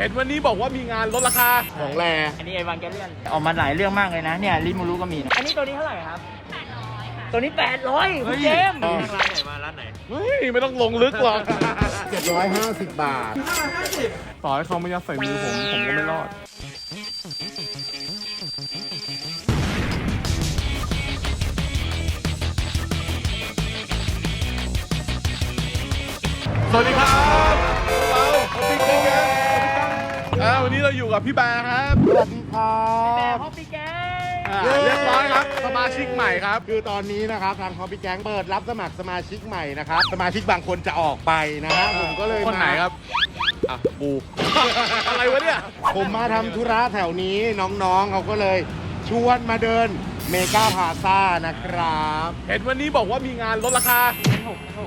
เห็นวันนี้บอกว่ามีงานลดราคาของแรอันนี้ไอวานแกเลียนออกมาหลายเรื่องมากเลยนะเนี่ยริมูรุก็มีนะอันนี้ตัวนี้เท่าไหร่ครับตัวนี้800คุณเจมส์อ๋อร้านไหนมาร้านไหนเฮ้ยไม่ต้องลงลึกหรอก750 บาท ต่อให้เขาไม่ยัดใส่มือผมผมก็ไม่รอด สวัสดีครับ เราอยู่กับพี่แบร์ครับสวัสดีครัแต่บ ฮอปปี้แกอ่าเรียบร้อยครับสมาชิกใหม่ครับ คือตอนนี้นะครับทางคอมพี่แก๊งเปิดรับสมัครสมาชิกใหม่นะครับ สมาชิกบางคนจะออกไปนะฮะผมก็เลยคนไหนครับ อะปู อะไรวะเนี่ย ผมมาทำธุระแถวนี้น้องๆเขาก็เลย ชวนมาเดินเมกาพาซ่านะครับเห็นวันนี้บอกว่ามีงานลดราคา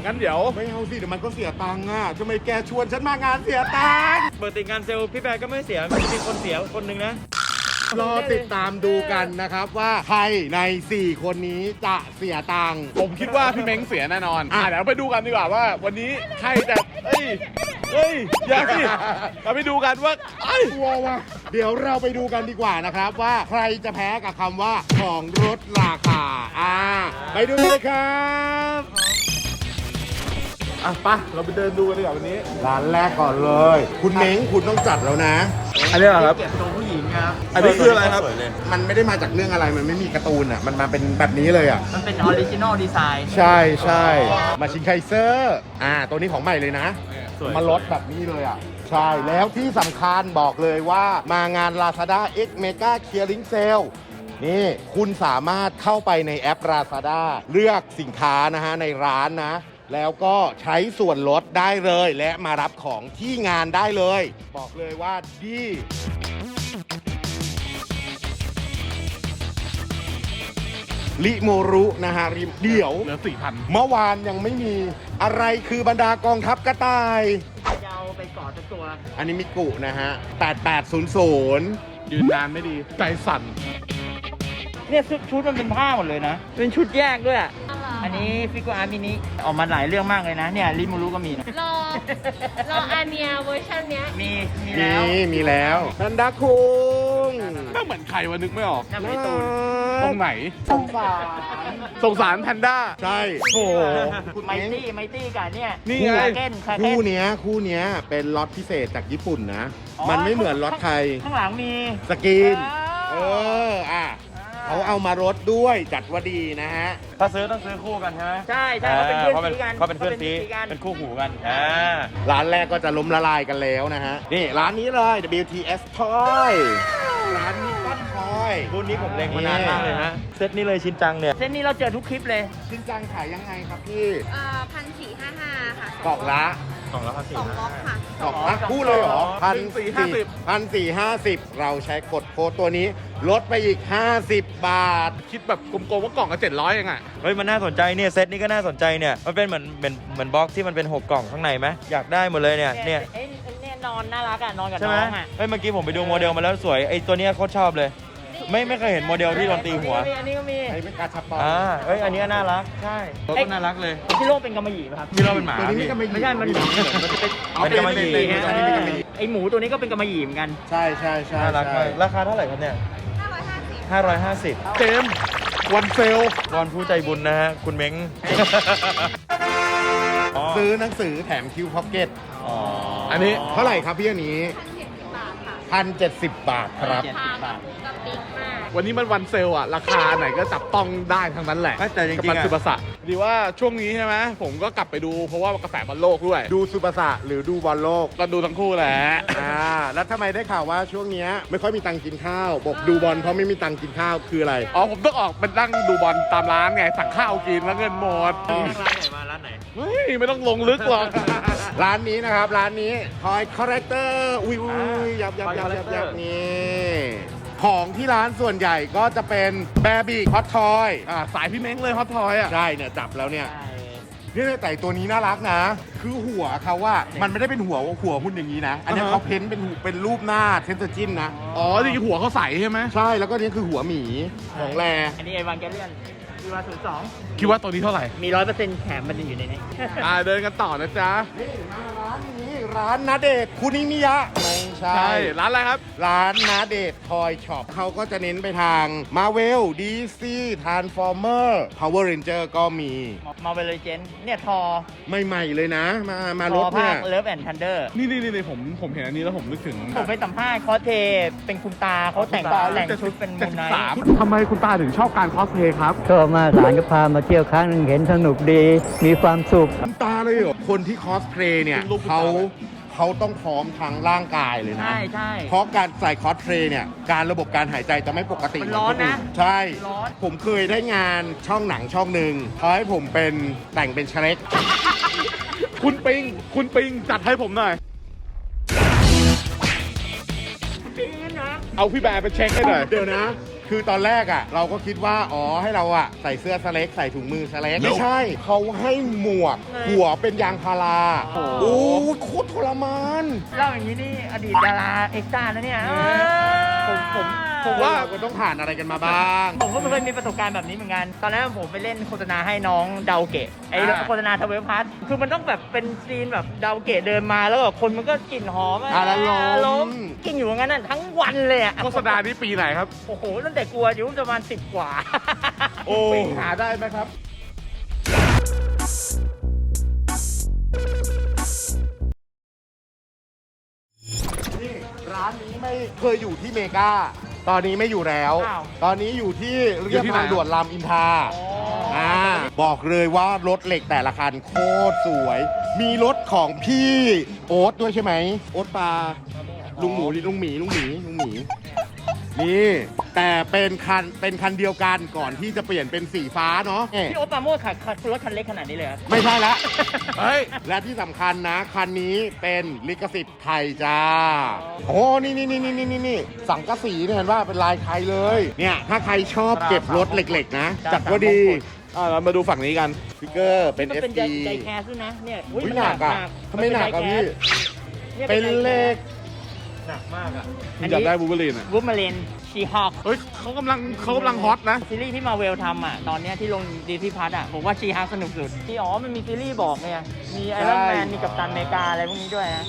งั้นเดี๋ยว ไม่เอาสิเดี๋ยวมันก็เสียตังค์อะทำไมแกชวนฉันมางานเสียตังค์เปิดติดงานเซลล์พี่แบร์ก็ไม่เสียมีคนเสียคนหนึ่งนะ รอติดตามดูกันนะครับว่าใครใน 4 คนนี้จะเสียตังค์ผมคิดว่าพี่เม้งเสียแน่นอน อะเดี๋ยวไปดูกันดีกว่าว่า วันนี้ใครจะเอ้ย เฮ้ย อย่าสิเราไปดูกันว่าเอ้ยกลัวว่ะเดี๋ยวเราไปดูกันดีกว่านะครับ ว่าใครจะแพ้กับคำว่าของลดราคา อ่า ไปดูเลยครับอะไปะเราไปเดินดูกันดีกว่าวันนี้ ร้านแรกก่อนเลย คุณเม้งคุณต้องจัดแล้วนะ อันนี้ครับ เก็บตรงผู้หญิงครับ อันนี้คืออะไรครับสวยเลยมันไม่ได้มาจากเรื่องอะไรมันไม่มีการ์ตูนอะ มันมาเป็นแบบนี้เลยอะ มันเป็นออริจินอลดีไซน์ ใช่ใช่มาชินไคเซอร์ อ่า ตัวนี้ของใหม่เลยนะ สวยมาลดแบบนี้เลยอะ ใช่ แล้วที่สำคัญบอกเลยว่ามางาน Lazada X Mega Clearing Sale นี่คุณสามารถเข้าไปในแอป Lazada เลือกสินค้านะฮะ ในร้านนะ แล้วก็ใช้ส่วนลดได้เลย และมารับของที่งานได้เลย บอกเลยว่าดี ลิโมรุนะฮะริมเดี๋ยว เหลือสี่พันเมื่อวานยังไม่มีอะไรคือบรรดากองทัพกระต่าย จะเอาไปกอดสักตัว อันนี้มิกุนะฮะ 8800 ยืนนานไม่ดี ใจสั่น เนี่ยชุดชุดมันเป็นผ้าหมดเลยนะ เป็นชุดแยกด้วยอะอั นนี้ฟิก u อาร์มินิออกมาหลายเรื่องมากเลยนะ เนี่ยริมูรุก็มีนะ รอ รออาเนียเวอร์ชันเนี้ย มี มีมีแล้วมีแล้วทันดาคุงน่าเหมือนใครวะนึกไม่ออกน้ำไม่ตูนตรงไหนสงสารสงสารแพนด้าใช่โอ้โหคุณไมเม้งตี้ไมตี้กับเนี่ยนี่ไง คาเก้นคาเก้คู่นเนี้ยคู่เนี้ยเป็นล็อตพิเศษจากญี่ปุ่นนะอ๋อมันไม่เหมือนล็อตไทยข้างหลังมีสกรีนอ๋เออออะ เขาเอามารถด้วยจัดว่าดีนะฮะ ถ้าซื้อต้องซื้อคู่กันใช่ไหมใช่ใช่เขาเป็นเพื่อนเพราะเป็นซีกันเขาเป็นเพื่อนซีกันเป็นคู่หูกันอ่าร้านแรกก็จะล้มละลายกันแล้วนะฮะ นี่ร้านนี้เลย WTS Toy ร้านนี้ต้นทอยรุ่นนี้ผมเล็งมานานมากเลยฮะ เซตนี้เลยชินจังเนี่ย เส้นนี้เราเจอทุกคลิปเลย ชินจังขายยังไงครับพี่ เอ่อพันสี่ห้าห้าค่ะกล่องละ สองร้อยห้าสิบสองล็อกค่ะกล่องละคู่เลยเหรอพันสี่ห้าสิบพันสี่ห้าสิบเราใช้กดโค้ดตัวนี้ ลดไปอีก 50 บาท คิดแบบกลมๆว่ากล่องละเจ็ดร้อยเองอะเฮ้ยมันน่าสนใจเนี่ยเซตนี้ก็น่าสนใจเนี่ยมันเป็นเหมือนเหมือนเหมือนบล็อกที่มันเป็นหกกล่องข้างในไหมอยากได้หมดเลยเนี่ยเนี่ยเอ้ยเนี่ยนอนน่ารักอะนอนกับใช่น้ไหมองอะ เฮ้ยเมื่อกี้ผมไปดูโมเดลมาแล้วสวยไอ้ตัวเนี้ยโคตรชอบเลย ไม่ไม่เคยเห็นโมเดลที่โดนตีหัว อันนี้ก็มีไอ้เป็นกาชาปองอ่าเอ้ยอันนี้น่ารัก ใช่ตัวก็น่ารักเลยพี่โลกเป็นกำมะหยี่ป่ะครับ พี่เราเป็นหมาตัวนี้พี่ ก็ไม่ไม่ใช่มันมันจะเป็นเอาเป็นเป็นกำมะหยี่ เป็นเป็นตัวนี้เป็นกำมะหยี่ไอหมูตัวนี้ก็เป็นกำมะหยี่เหมือนกัน ใช่ใช่ใช่น่ารักใช่มากราคาเท่าไหร่ครับเนี่ย550 550เจมส์วันเซลวอนผู้ใจบุญนะฮะ คุณเม้งอ๋อซื้อหนังสือแถมคิวพ็อกเก็ต อ๋ออันนี้เท่าไหร่ครับพี่อันนี้ บาทค่ะพันเจ็ดสิบบาทครับเจ็ดสิบบาทกับบิ๊กมาก วันนี้มันวันเซลอะราคาไหนก็จับต้องได้ทั้งนั้นแหละแต่จริงๆกับมันอะสุภาษะดีว่าช่วงนี้ใช่ไหมผมก็กลับไปดูเพราะว่ากระแสบอลโลกด้วยดูซูเปอร์สะหรือดูบอลโลก ก็ดูทั้งคู่แหละ อ่า แล้วทำไมได้ข่าวว่าช่วงเนี้ยไม่ค่อยมีตังค์กินข้าว บอกดูบอลเพราะไม่มีตังค์กินข้าวคืออะไร อ๋อผมต้องออกไปนั่งดูบอลตามร้านไงสั่งข้าวกินแล้วเงินหมดร้านไหนมาร้านไหน เฮ้ยไม่ต้องลงลึกหรอก ร้านนี้นะครับ ร้านนี้ทอยคอ r เ e เตอร์อุ้ยอุ้ยยับยับยับยับยับ Toy นี่ของที่ร้านส่วนใหญ่ก็จะเป็นแบบีฮอตทอยอ่าสายพี่เม้งเลยฮอตทอยอะใช่เนี่ยจับแล้วเนี่ยนี่แต่ตัวนี้น่ารักนะ คือหัวเขาว่ามันไม่ได้เป็นหัวหัวหุ่นอย่างนี้นะ อันนี้อ่าฮะเขาเพ้นท์เป็นเป็นรูปหน้าเทนเซอร์จินนะ อ๋อที่หัวเขาใสใช่ไหม ใช่แล้วก็นี่คือหัวหมีของแร อันนี้ไอวานแกเลียน วีวาศูนย์สองคิดว่าตัวนี้เท่าไหร่ มีร้อยเปอร์เซ็นต์แถมมันอยู่ในนี้ อ่าเดินกันต่อนะจ๊ะ นี่มาร้านนี้ร้านนาเดชน์คุนิมิยะไม่ ใใช่ใช่ ร้านอะไรครับ ร้านนาเดททอยช็อปเขาก็จะเน้นไปทางมาเวลดีซีทานฟอร์เมอร์พาวเวอร์เรนเจอร์ก็มี มาเวลเจนเนี่ยทอใหม่ๆเลยนะ มามาทรอถภาเนี่คย เลิฟแอนด์ทันเดอร์นี่นี่นี่ผมผมเห็นอันนี้แล้วผมนึกถึงผมไปสัมภาษณ์คอสเพลย์เป็นคุณตาเขาแต่งแต่งชุดเป็นมูนไนท์ ทำไมคุณตาถึงชอบการคอสเพลย์ครับ ชอบมากหลานก็พามาเที่ยวครั้งหนึงเห็นสนุกดี มีความสุขน้ำตาเลยเหรอคนที่คอสเพลย์เนี่ยเป็นรูปคุณเขาตาไหม เขาต้องพร้อมทั้งร่างกายเลยนะ ใช่ใช่ เพราะการใส่คอสเพลย์เนี่ย การระบบการหายใจจะไม่ปกติมันร้อนนะใช่ ร้อน ผมเคยได้งานช่องหนังช่องหนึ่งเขาให้ผมเป็นแต่งเป็นเชเล็ก คุณปิง คุณปิงจัดให้ผมหน่อย เอาพี่แบร์ไปเช็คให้หน่อย เดี๋ยวนะ คือตอนแรกอะ เราก็คิดว่า อ๋อให้เราอะใส่เสื้อสเล็กใส่ถุงมือสเล็กไม่ใช่ เขาให้หมวก หัวเป็นยางพารา โอ้โอ้ยโคตรทรมาน เล่าอย่างนี้นี่อดีตดาราเอ็กซ์ต้านะเนี่ยผมผมผมว่าเราก็ ต้องผ่านอะไรกันมาบ้าง ผมก็เคยมีประสบการณ์แบบนี้เหมือนกัน ตอนนั้นผมไปเล่นโฆษณาให้น้องเดาเกะไอ้อ่า โฆษณาทเวลพัทคือมันต้องแบบเป็นซีนแบบเดาเกะเดินมาแล้วแบบคนมันก็กลิ่นหอมอ่าแล้วล้มกินอยู่อย่างนั้นน่ะทั้งวันเลยอะโฆษณานี้ปีไหนครับ โอ้โหตั้งแต่กลัวอยู่ประมาณสิบกว่า โอ้ปิงหาได้ไหมครับ นี่ร้านนี้ไม่เคยอยู่ที่เมกา ตอนนี้ไม่อยู่แล้ว อ้าว ตอนนี้อยู่ที่เรีอยู่ยบที่ไหนทางด่วนรามอินทราอ่าบอกเลยว่ารถเหล็กแต่ละคันโคตรสวย มีรถของพี่โอ๊ตด้วยใช่ไหมโอ๊ตปลาลุงหมูดิลุงหมีลุงหมีลุงหมีนี่ แต่เป็นคันเป็นคันเดียวกันก่อนที่จะเปลี่ยนเป็นสีฟ้าเนาะเอ๊ะพี่โอ๊ตปราโมดขับขับรถคันเล็กขนาดนี้เลยเหรอไม่ใช่ละเฮ้ย และที่สำคัญนะ คันนี้เป็นลิขสิทธิ์ไทยจ้า โอ้นี่นี่นี่นี่นี่นี่สังกะสีเนี่ยเห็นว่าเป็นลายไทยเลย เนี่ยถ้าใครชอบเก็บรถเหล็กๆ นะจัดว่าดีอ่าเรามาดูฝั่งนี้กันสติกเกอร์เป็น มันเป็น FD ไดแคสด้วยนะเนี่ยอุ้ยหนักอะทำไมหนักอะพี่เนี่ยเป็นเหล็กหนักมากอะคุณอยากได้บูเบอรีนอะวูฟมาเลน ชีฮอคเฮ้ยเขากำลังเขากำลังฮอตนะ ซีรีส์ที่มาเวลทำอะ ตอนเนี้ยที่ลงดีที่พัทอะ ผมว่าชีฮอคสนุกสุด ที่อ๋อ มันมีซีรีส์บอกเนี่ย มีไอรอนแมน มีกัปตันอเมริกาอะไรพวกนี้ด้วยนะ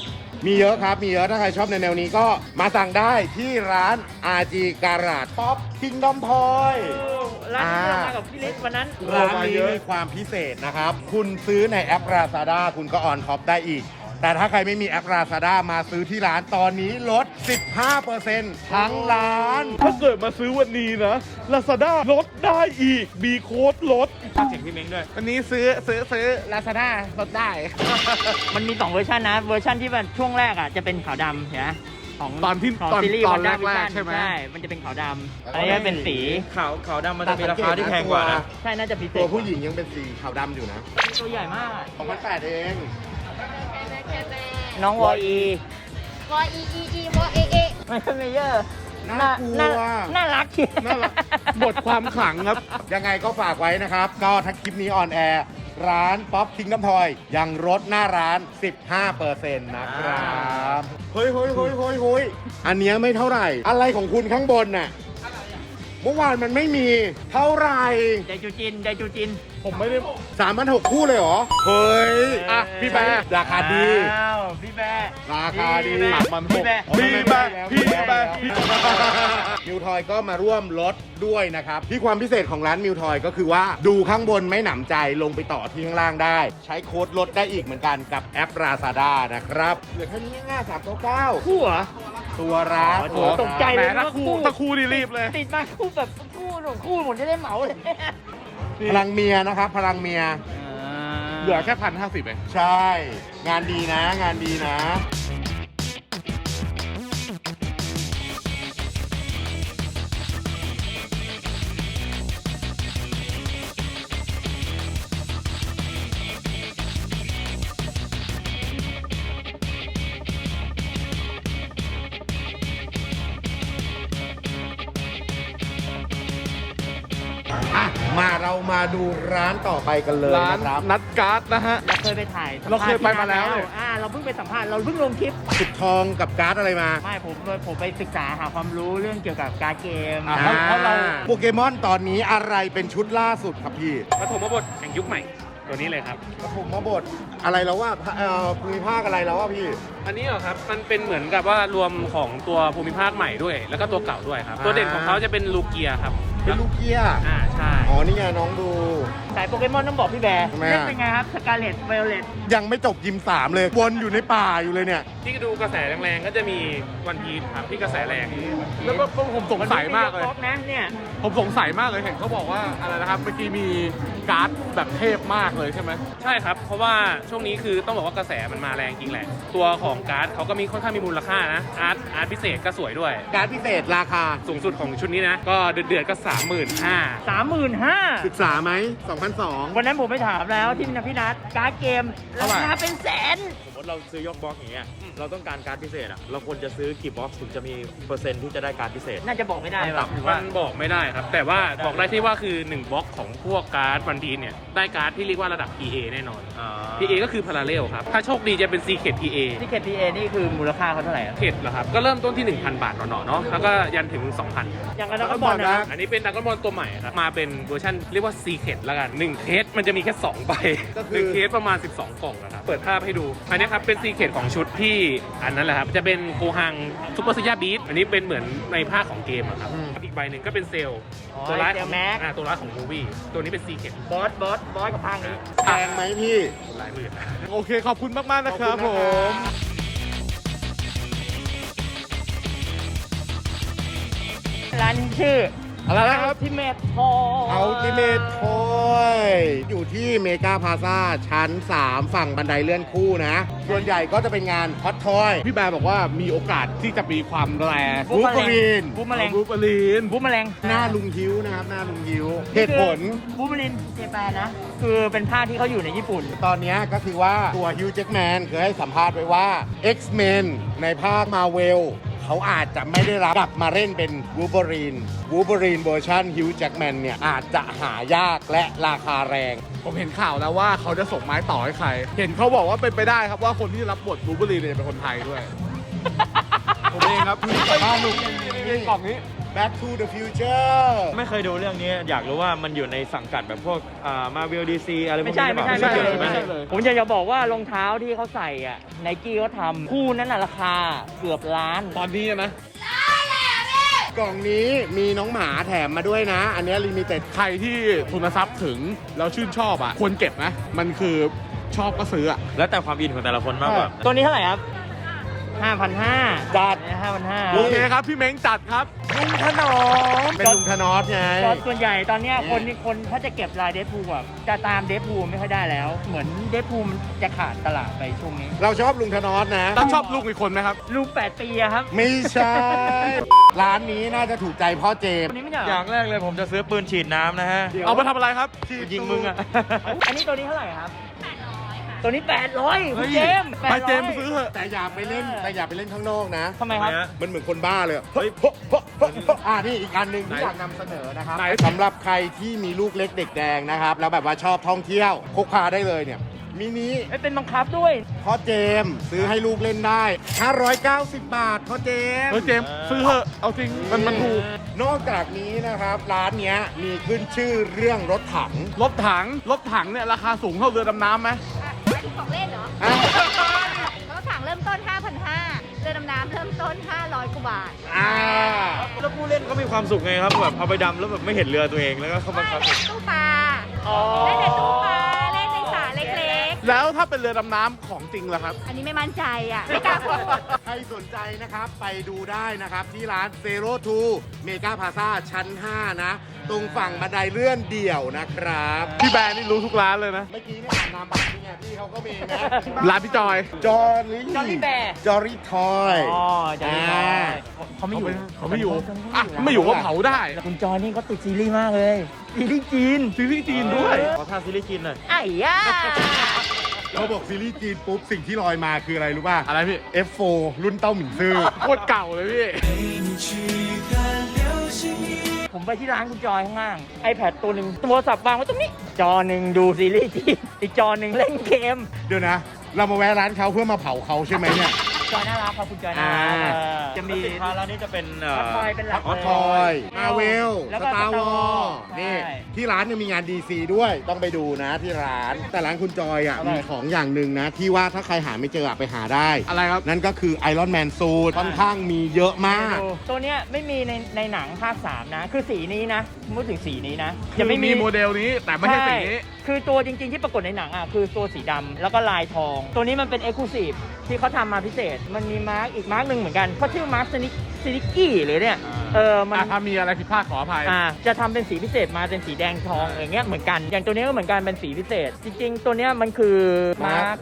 มีเยอะครับ มีเยอะ ถ้าใครชอบในแนวนี้ก็มาสั่งได้ที่ร้าน RG Garage Pop Kingdom Toy ร้านที่เราอ่ามมากับพี่ลิศวันนั้น ร้านนี้มีความพิเศษนะครับ คุณซื้อในแอป Lazada คุณก็ออนท็อปได้อีก แต่ถ้าใครไม่มีแอป Lazada มาซื้อที่ร้านตอนนี้ลด 15%ทั้งร้าน ถ้าเกิดมาซื้อวันนี้นะ Lazada ลดได้อีก มีโค้ดลดเสียงพี่เม้งด้วย วันนี้ซื้อซื้อซื้อ Lazada ลดได้ มันมี 2 เวอร์ชันนะ เวอร์ชันที่มันช่วงแรกอะจะเป็นขาวดำเห็นไหมของตอนที่ของตอนซีรีส์ตอนวันด้าแรกๆวิชั่นใช่ไหม ใช่ มันจะเป็นขาวดำอันนี้จะเป็นสี ขาวขาวดำมันจะมีราคาที่แพงกว่านะ ใช่ น่าจะพิเศษตัวผู้หญิงยังเป็นสีขาวดำอยู่นะตัวใหญ่มาก2008เอง น้องวออีวออีอีอีวอเอเอไม่ใช่เมเยอร์น่ากลัว น่าน่ารักเชียวน่ารักหมดความขลังครับ ยังไงก็ฝากไว้นะครับ ก็ถ้าคลิปนี้ออนแอร์ ร้านป๊อปคิงน้ำทอย ยังลดหน้าร้าน 15%นะครับเฮ้ยเฮ้ยเฮ้ยเฮ้ยเฮ้ยอันเนี้ยไม่เท่าไหร่ อะไรของคุณข้างบนน่ะ เมื่อวานมันไม่มี เท่าไหร่ไดจูจินไดจูจิน ผมไม่ได้สามพันหกคู่เลยเหรอ เฮ้ย อะ พี่แบร์ราคาดี อ้าวพี่แบร์ราคาดีพี่แบร์สามพันหกพี่แบร์พี่แบร์พี่แบร์พี่มิวทอยก็มาร่วมลดด้วยนะครับ ที่ความพิเศษของร้านมิวทอยก็คือว่าดูข้างบนไม่หนำใจลงไปต่อที่ข้างล่างได้ ใช้โค้ดลดได้อีกเหมือนกันกับแอป Lazada นะครับเหลือแค่นี้ง่ายๆ399คู่เหรอ ตัวร้านโอ้โหตกใจเลยแหมถ้าคู่ถ้าคู่นี่รีบเลย ติดมาคู่แบบคู่หนูคู่ผมจะได้เหมาเลย พลังเมียนะครับ พลังเมีย เหลือแค่พันห้าสิบเอง ใช่ งานดีนะ งานดีนะ ดูร้านต่อไปกันเลยร้านนะครับนัดการ์ดนะฮะ เราเคยไปถ่ายสัมเราภษณ์เคยไปที่มาแล้วเนี่ย อ่าเราเพิ่งไปสัมภาษณ์เราเพิ่งลงคลิปสุดทองกับการ์ดอะไรมา ไม่ผมผมไปศึกษาหาความรู้เรื่องเกี่ยวกับการดเกมอ่า เพราะเพราะเราโปเกมอนตอนนี้อะไรเป็นชุดล่าสุดครับพี่ปฐมบทแห่งยุคใหม่ ตัวนี้เลยครับ ปฐมมาบทอะไรแล้วว่าเอ่อภูมิภาคอะไรแล้วว่าพี่ อันนี้เหรอครับ มันเป็นเหมือนกับว่ารวมของตัวภูมิภาคใหม่ด้วย แล้วก็ตัวเก่าด้วยครับ ตัวเด่นของเขาจะเป็นลูเกียครับ เป็นลูกเกียร์อ่าใช่อ๋อนี่ไงน้องดู สายโปเกมอนต้องบอกพี่แบร์ทำไมเล่นอะเป็นไงครับสกาเลตไวโอเลตยังไม่จบยิมสามเลย วนอยู่ในป่าอยู่เลยเนี่ย ที่ดูกระแสแรงๆก็จะมีวันพีครับที่กระแสแรงแล้วก็ผมสงสัยมากเลยบล็อกนะเนี่ยผมสงสัยมากเลยเห็นเขาบอกว่าอะไรนะครับเมื่อกี้มี การ์ดแบบเทพมากเลยใช่ไหมใช่ครับ เพราะว่าช่วงนี้คือต้องบอกว่ากระแสมันมาแรงจริงแหละ ตัวของการ์ดเขาก็มีค่อนข้างมีมูลค่านะ อาร์ตอาร์ตพิเศษก็สวยด้วย การดพิเศษราคา สูงสุดของชุดนี้นะ ก็เดือดๆก็สามหมื่นห้าสามหมื่นห้าศึกษาไหม2002 วันนั้นผมไปถามแล้วที่พี่นัทการ์ดเกมราคาเป็นแสนสมม ติเราซื้อยกบล็อกอย่างเงี้ยเราต้องการการ์ดพิเศษอะเราควรจะซื้อกี่บล็อกถึงจะมีเปอร์เซ็นต์ที่จะได้การ์ดพิเศษ น่าจะบอกไม่ได้ป่ะหรือมัว่านบอกไม่ได้ครับ แต่ว่าบอกได้ที่ว่าคือ1บล็อกของพวกการ์ดวันดีเนี่ย ได้การ์ดที่เรียกว่าระดับ PA แน่นอน PA ก็คือพาราเรลครับ ถ้าโชคดีจะเป็น Secret PA ที่เคทีเอนี่คือมูลค่าเขาเท่าไหร่อะเขตเหรอครับ ก็เริ่มต้นที่ 1,000 บาทหน่อๆเนาะแล้วก็ยันถึง 2,000 อย่างกันแล้วก็บอลนะ อันนี้เป็นดักอนบอลตัวใหม่ครับ มาเป็นเวอร์ชันเรียกว่า Secret แล้วกัน1เคสมันจะมีแค่2ใบก็คือหนึ่งเคสประมาณ 12 กล่องนะครับเปิดภาพให้ดู อันนี้ครับ เป็น Secret ของชุดที่อันนั้นแหละครับ จะเป็นโกฮังซูเปอร์ซิยาบีทอันนี้เป็นเหมือนในภาคของเกมอะครับอีกใบหนึ่งก็เป็นเซลล์อ๋อตัวร้ายของเซลล์แม็กอ่าตัวร้ายของมูวี่ตัวนี้เป็น Secret บอส บอส บอสกับพางนี้ แพงไหมพี่ หลายหมื่น โอเค ขอบคุณมาก ๆ นะครับขผอบคุณม นะครับ ร้านนี้ชื่อ อะไรนะครับที่เมทโออัลติเมททอยอยู่ที่เมกาพาซาชั้น 3 ฝั่งบันไดเลื่อนคู่นะ ส่วนใหญ่ก็จะเป็นงานฮอตทอย พี่แบร์บอกว่ามีโอกาสที่จะมีความแรงบูมแมลง Wolverine บูมแมลงบูปาลีนบูมแมลงหน้าลุงฮิ้วนะครับ หน้าลุงฮิ้วเหตุผลบูมแมลินเจแปนนะ คือเป็นภาคที่เขาอยู่ในญี่ปุ่น ตอนเนี้ยก็คือว่าตัวฮิวจ c กแมนเคยให้สัมภาษณ์ไว้ว่า X-Men ในภาคมาเวล เขาอาจจะไม่ได้รับกลับมาเล่นเป็นวูเบอรีนวูเบอรีนเวอร์ชันฮิวจ c กแมนเนี่ย อาจจะหายากและราคาแรง ผมเห็นข่าวแล้วว่าเขาจะส่งไม้ต่อให้ใคร เห็นเขาบอกว่าเป็นไปได้ครับว่าคนที่รับบทบูปาลีนเนี่ยจะเป็นคนไทยด้วย ผมเองครับบ้านลุงนี่กล่องนี้ Back to the Future ไม่เคยดูเรื่องนี้อยากรู้ว่ามันอยู่ในสังกัดแบบพวกมาวิลดีซีอะไรพวไม่กใช่นี้หรือไม่เปล่าใช่ไม่ไม่ใช่ใช่เลยผมอยากจะบอกว่ารองเท้าที่เขาใส่อะไนกี้เขาทำคู่นั้นน่ะราคาเกือบล้าน ตอนนี้นะ กล่องนี้มีน้องหมาแถมมาด้วยนะ อันเนี้ลิมิเต็ดใครที่ทุนทรัพย์ถึงแล้วชื่นชอบอะ ควรเก็บนะ มันคือชอบก็ซื้ออะ แล้วแต่ความอินของแต่ละคนมากกว่า ตัวนี้เท่าไหร่ครับห้าพันห้าจัดห้าพันห้าโอเคครับ พี่เม้งจัดครับ ลุงถนอมเป็นลุงถนอมไงส่วนใหญ่ตอนเนี้ยคนคนถ้าจะเก็บลายเดฟพูอะจะตามเดฟพูไม่ค่อยได้แล้ว เหมือนเดฟพูมันจะขาดตลาดไปช่วงนี้ เราชอบลุงถนอมนะ แล้วชอบลูกอีกคนไหมครับลูกแปดปีอะครับไม่ใช่ ร้านนี้น่าจะถูกใจพ่อเจมตัส์วนี้ไม่ใช่เหรออย่างแรกเลยผมจะซื้อปืนฉีดน้ำนะฮะ เอาไปทำอะไรครับยิงมึงอะ อันนี้ตัวนี้เท่าไหร่ครับ ตัวนี้แปดร้อยคุณเจมส์ไปเจม800ส์ซื้อเถอะแต่อย่าไปเล่นแต่อย่าไปเล่นข้างนอกนะ ทำไมครับทำไมฮะมันเหมือนคนบ้าเลยเฮ้ยอ่านี่อีกอันหนึ่งที่อยากนำเสนอนะครับไหนสำหรับใครที่มีลูกเล็กเด็กแดงนะครับ แล้วแบบว่าชอบท่องเที่ยวพกพาได้เลยเนี่ยมินิไม่เป็นบังคับด้วยพ่อเจมส์ซื้อให้ลูกเล่นได้ 590 บาทพ่อเจมเออส์เจมส์ซื้อเถอะเอาจริงมันมันถูก นอกจากนี้นะครับ ร้านเนี้ยมีขึ้นชื่อเรื่องรถถัง รถถัง รถถังเนี่ยราคาสูงเท่าเรือดำน้ำไหมอะ ของเล่นเหรออะรถถังเริ่มต้น 5,500เรือดำน้ำเริ่มต้น 500กว่าบาทอ่าแล้วผู้เล่นก็มีความสุขไงครับแบบเอาไปดำแล้วแบบไม่เห็นเรือตัวเองแล้วก็เข้ามาครับเล่นตู้ปลา อ๋อเล่นในตู้ปลา แล้วถ้าเป็นเรือดำน้ำของจริงล่ะครับๆอันนี้ไม่มั่นใจอะ ไม่กล้าพูดใครสนใจนะครับไปดูได้นะครับ ที่ร้าน Zero Two Mega Plaza ชั้น 5 นะ ตรงฝั่งบันไดเลื่อนเดี่ยวนะครับ พี่แบร์นี่รู้ทุกร้านเลยนะ เมื่อกี้นี่อ่านนามบัตรนี่ไงพี่เขาก็มีนะร้านพี่จอย จอรี่ Jolly Bear จอรี่ทอยอ๋อจะได้อ่าเขาไม่อยู่เขาไม่อยู่อะไม่อยู่ก็เผาได้ คุณจอนี่ก็ติดซีรีส์มากเลย ซีรีส์จีน ซีรีส์จีนด้วย ขอท่าซีรีส์จีนหน่อยไอ้ย่า เขาบอกซีรีส์จีนปุ๊บ สิ่งที่ลอยมาคืออะไรรู้ป่ะ อะไรพี่ F4 รุ่นเต้าหมิงซื่อ โคตรเก่าเลยพี่ ผมไปที่ร้านคุณจอยข้างล่าง iPad ตัวหนึ่งโทรศัพท์วางไว้ตรงนี้ จอหนึ่งดูซีรีส์จีนอีกจอหนึ่งเล่นเกม เดี๋ยวนะ เรามาแวะร้านเขาเพื่อมาเผาเขาใช่ไหมเนี่ยใจอยน่ารักครับคุณจอยน่ารักอ่า เออจะมีสินค้าร้านนี้จะเป็นเอ่ฮอตทอยอเป็นหลัก ฮอตเลยทอยมาเวลแล้วสก็ตาร์วอ Star ล Wars นี่ ใช่ที่ร้านยังมีงาน DC ด้วย ต้องไปดูนะที่ร้าน แต่ร้านคุณจอยอะ อะไร มีของอย่างหนึ่งนะ ที่ว่าถ้าใครหาไม่เจออะไปหาได้ อะไรครับ นั่นก็คือไอรอนแมนซูทค่อนข้างมีเยอะมาก ตัวเนี้ยไม่มีในในหนังภาคสามนะ คือสีนี้นะพูดถึงสีนี้นะ จะจะไม่ไม่มีมี โมเดลนี้แต่ไม่ใช่สีนี้ คือตัวจริงๆที่ปรากฏในหนังอะคือตัวสีดำแล้วก็ลายทอง ตัวนี้มันเป็นเอกลูซีฟที่เขาทำมาพิเศษ มันมีมาร์กอีกมาร์กหนึ่งเหมือนกันเขาชื่อมาร์กซินิ ซินิกี้หรือเนี่ยเออมันอะถ้ามีอะไรผิดพลาดขออภัยอ่าจะทำเป็นสีพิเศษมาเป็นสีแดงทองอย่างเงี้ยเหมือนกัน อย่างตัวนี้ก็เหมือนกันเป็นสีพิเศษ จริง ๆ ตัวเนี้ยมันคือมาร์ก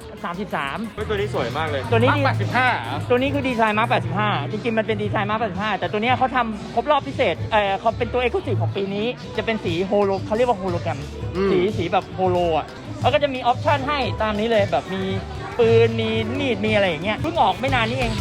33เฮ้ยตัวนี้สวยมากเลยตัวนี้มาร์ดีค85เหรอตัวนี้คือดีไซน์มาร์ค85จริงๆมันเป็นดีไซน์มาร์ค85แต่ตัวเนี้ยเขาทำครบรอบพิเศษเออเขาเป็นตัวเอกลูซีฟของปีนี้ จะเป็นสีโฮโลเขาเรียกว่าโฮโลแกรมอืมสีสีแบบโฮโลอะแล้วก็จะมีออปชั่นให้ตามนี้เลยแบบมีปืนมีมีดมีอะไรอย่างเงี้ยเพิ่งออกไม่นานนี้เอง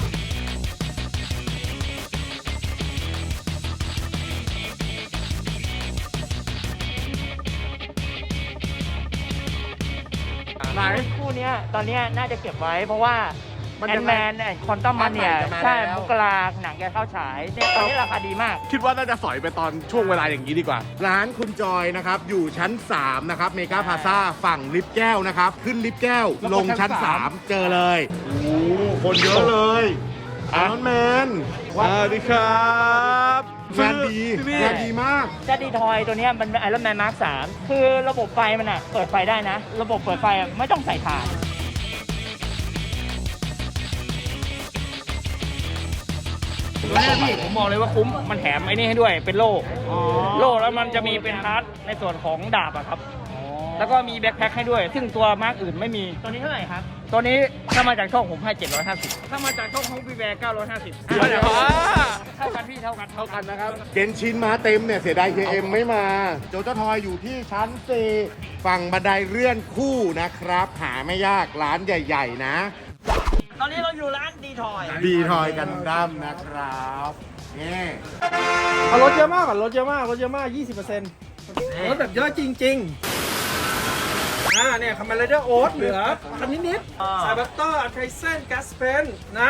ไหนคู่เนี้ยตอนเนี้ยน่าจะเก็บไว้เพราะว่ามันแอจะนแมนคอนตัมมันเนี่ยภาคใหม่จะมาใช่แล้ว มกราหนังแกเข้าฉายเนี่ยตอนนี้ราคาดีมาก คิดว่าน่าจะสอยไปตอนช่วงเวลาอย่างนี้ดีกว่า ร้านคุณจอยนะครับ อยู่ชั้น 3 นะครับ เมกาพาซาฝั่งลิฟต์แก้วนะครับ ขึ้นลิฟต์แก้ว แล้วก็ลงชั้น ชั้นสาม 3 เจอเลย โอ้โหคนเยอะเลยไอรอนแมนสวัสดีครับ งานดีที่นี่งานดีมากแจดีทอยตัวเนี้ยมันเป็นไอรอนแมนมาร์คสามคือระบบไฟมันอะ เปิดไฟได้นะ ระบบเปิดไฟอะไม่ต้องใส่ถ่าน ตัวเนี้ยพี่ผมบอกเลยว่าคุ้ม มันแถมไอ้นี่ให้ด้วย เป็นโล่ โล่แล้วมันจะมีเป็นพาร์ทในส่วนของดาบอะครับ แล้วก็มีแบ็คแพ็คให้ด้วย ซึ่งตัวมาร์กอื่นไม่มี ตัวนี้เท่าไหร่ครับ ตัวนี้ถ้ามาจากช่องผมให้ 750 ถ้ามาจากช่องของพี่แบร์950 เดี๋ยวอะเท่ากันพี่ เท่ากันเท่ากันนะครับ เกนชินมาเต็มเนี่ยเสียดาย KM ไม่มา โจโจทอยอยู่ที่ชั้น4ฝั่งบันไดเลื่อนคู่นะครับ หาไม่ยากร้านใหญ่ ๆ นะ ตอนนี้เราอยู่ร้านดีทอย ดีทอยกันดั้มนะครับนี่เอารถเยอะมากก่อนรถเยอะมากรถเยอะมาก 20%รถแบบเยอะจริงๆ อ่าเนี่ยคัมเบลเดอร์โอ๊ตเหลือคันนิดอ่าๆซาบัตเตอร์ไทเซนแกสเพนนะ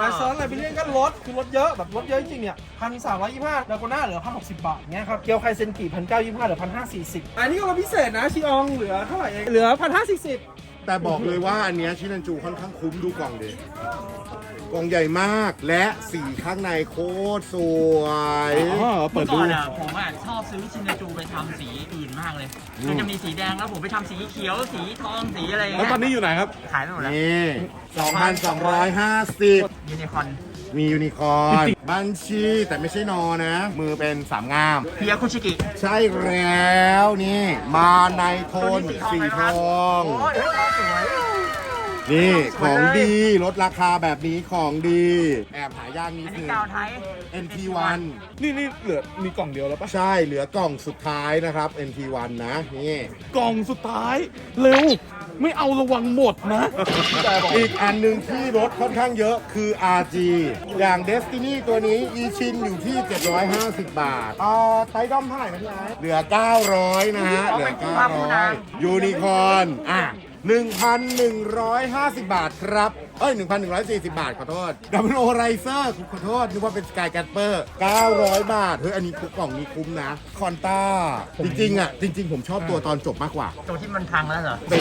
ไลซอนไลบิเลียนก็ลดคือลดเยอะแบบลดเยอะจริงๆเนี่ยพันสามร้อยยี่ห้าดากน่าเหลือพันหกสิบบาทเงี้ยครับเกียวไคเซนกิพันเก้ายี่ห้าเหลือพันห้าสี่สิบอันนี้ก็ลดพิเศษนะชิอองเหลือเท่าไหร่เองเหลือพันห้าสี่สิบแต่บอกเลยว่าอันเนี้ยชินันจูค่อนข้างคุ้มดูกล่องดิ กล่องใหญ่มากและสีข้างในโคตรสวยเปิดก่ดูอนอะผมอะชอบซื้อชินจูไปทำสีอื่นมากเลยคือจะมีสีแดงแล้วผมไปทำสีเขียวสีทองสีอะไรอย่างแล้วเงี้ยตอนนี้อยู่ไหนครับ ขายไปหมดแล้วนี่2,250 ยูนิคอนมียูนิคอร์นบัญชีแต่ไม่ใช่นอนะ มือเป็นสามงาม เฮียคุชิกิใช่แล้วนี่ มาในโทนสีทอง โอ้ยทองสวย นี่ของดีลดราคาแบบนี้ของดี แอบหายากนิดอันนึนี้งกาวไทย NT1 นี่นี่เหลือมีกล่องเดียวแล้วปะใช่เหลือกล่องสุดท้ายนะครับ NT1 นะนี่กล่องสุดท้าย เร็ว ไม่เอาระวังหมดนะแต่บอกอีกอันหนึ่งที่ลดค่อนข้างเยอะคือ RG อย่าง Destiny ตัวนี้อีชินอยู่ที่ 750 บาทอ่าไตรดอมเท่าไหร่นะพี่ไอ้เหลือ 900 นะฮะเหลือ 900ยูนิคอร์นอะ 1,150 บาทครับ เอ้ย 1,140 บาท ขอโทษดับเบิลโอไรเซอร์ขอโทษนึกว่าเป็นสกายแกปเปอร์ 900 บาท เฮ้ย อันนี้กล่องนี้คุ้มนะ คอนต้า จริงๆอะ จริง ๆ ผมชอบตัวตอนจบมากกว่า ตัวที่มันพังแล้วเหรอ เป็น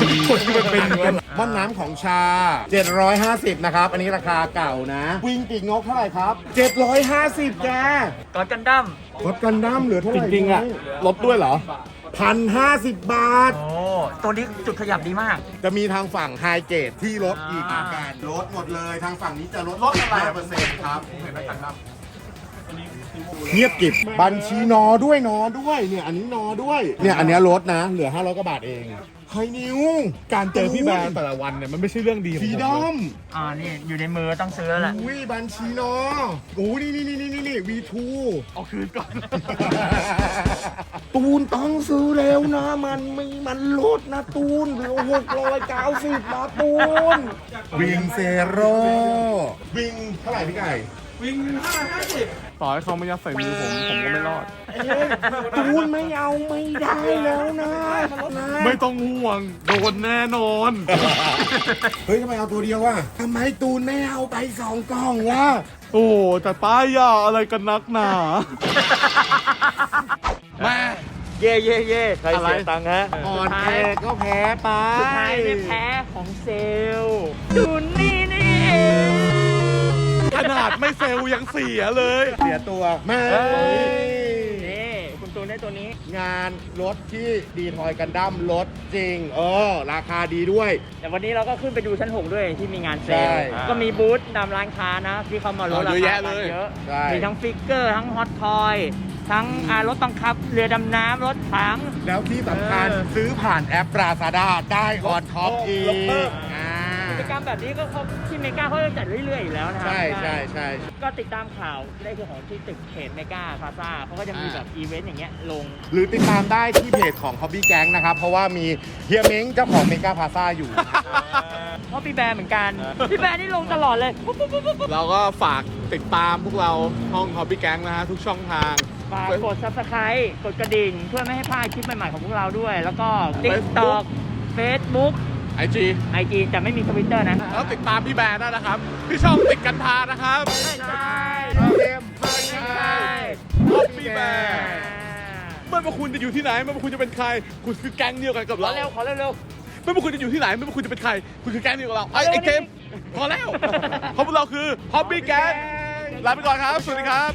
เป็นเป็นม่อนน้ำของชา 750 นะครับ อันนี้ราคาเก่านะ วิงปีกนกเท่าไหร่ครับ 750แกก่อนกันดั้มรถกันดั้มเหลือเท่าไหจร่ริงๆอะลดด้วยเหรอ พันห้าสิบบาท โอ้ตัวนี้จุดขยับดีมาก จะมีทางฝั่งไฮเกรดที่ลดอีกอ่าการลดหมดเลยทางฝั่งนี้จะลดลดอะไรเปอร์เซ็นต์ครับเงียบกิบบัญชีนอด้วยนอด้วยเนี่ยอันนี้นอด้วยเนี่ยอันเนี้ยลดนะ เหลือ500กว่าบาทเอง ไฮนิวการเจอพี่แบรนด์แต่ละวันเนี่ยมันไม่ใช่เรื่องดีของฟรีผมดอมอ่านี่อยู่ในมือต้องซื้อแล้วแหละอุ้ยบัญชีนอโอ้นี่นี่นี่นี่นี่ V2 เอาคืนก่อนตูนต้องซื้อแล้วนะ มันมีมันลดนะตูนเหลือหกร้อยเก้าสิบนะตูน วิงเซโร่วิงเท่าไหร่พี่ไก่ วิงห้าห้าสิบ ต่อให้เขาไม่ยัดใส่มือผมผมก็ไม่รอดตูนไม่เอาไม่ได้แล้วนะนะไม่ต้องห่วง โดนแน่นอน เฮ้ยทำไมเอาตัวเดียววะทำไมตูนไม่เอาไปสองกล่องวะโอ้แต่ป้ายยาอะไรกันนักหนา มา เย่เย่เย่ใครอะไรเสียตังค์ฮะอ่อนแอก็แพ้ไป สุดท้ายได้แพ้ของเซลล์ดูนี่นี่เองขนาดไม่เซลล์ยังเสียเลย เสียตัวไม่นี่คุณตูนได้ตัวนี้ งานรถที่ดีทอยกันดั้มรถจริง เออ ราคาดีด้วย แต่วันนี้เราก็ขึ้นไปดูชั้น6ด้วยที่มีงานเซลใช่ล์ก็มีบูธตามร้านค้านะ ที่เขามาลดราเยอะคาแยะกัเลนย เยอะ ใช่ มีทั้งฟิกเกอร์ทั้งฮอตทอย ทั้งอ่ารถบังคับ เรือดำน้ำรถถัง แล้วที่สำคัญเออ ซื้อผ่านแอป Lazada ได้ออนท็อปอีกอ่ากิจก รรมแบบนี้ก็เขาที่เมกาเขาจะจัดเรื่อยๆอยู่แล้วนะครัใช่ใช่ใช่ ก็ติดตามข่าวได้คือของที่ตึกเขตเมกาพาซาเขาก็จะมีแบบอีเวนต์อย่างเงี้ยลง หรือติดตามได้ที่เพจของ Hobby Gang นะครับ เพราะว่ามีเฮียเม้งเจ้าของเมกาพาซาอยู่ เพราะพี่แบร์เหมือนกัน พี่แบร์นี่ลงตลอดเลยปุ๊บปุ๊บปุ๊บปุ๊บเราก็ฝากติดตามพวกเราห้อง Hobby Gang นะฮะ ทุกช่องทาง ฝากกด subscribe กดกระดิ่ง เพื่อไม่ให้พลาดคลิปใหม่ๆของพวกเราด้วย แล้วก็ TikTok Facebook IG IG จะไม่มี Twitter นะ แล้วติดตามพี่แบร์ได้นะครับที่ช่องติดกันทานะครับใช่เต็มใช่ Hobby Bear ไม่ว่าคุณจะอยู่ที่ไหนไม่ว่าคุณจะเป็นใคร คุณคือแก๊งเดียวกันกับขอเรา เร็วขอเร็วไม่ว่าคุณจะอยู่ที่ไหน ไม่ว่าคุณจะเป็นใคร คุณคือแก๊งเดียวกับเราไอ้เอาเร็วไอ้เกมนิดพอแล้วเพราะพวกเราคือ Hobby Gang ลาไปก่อนครับ สวัสดีครับ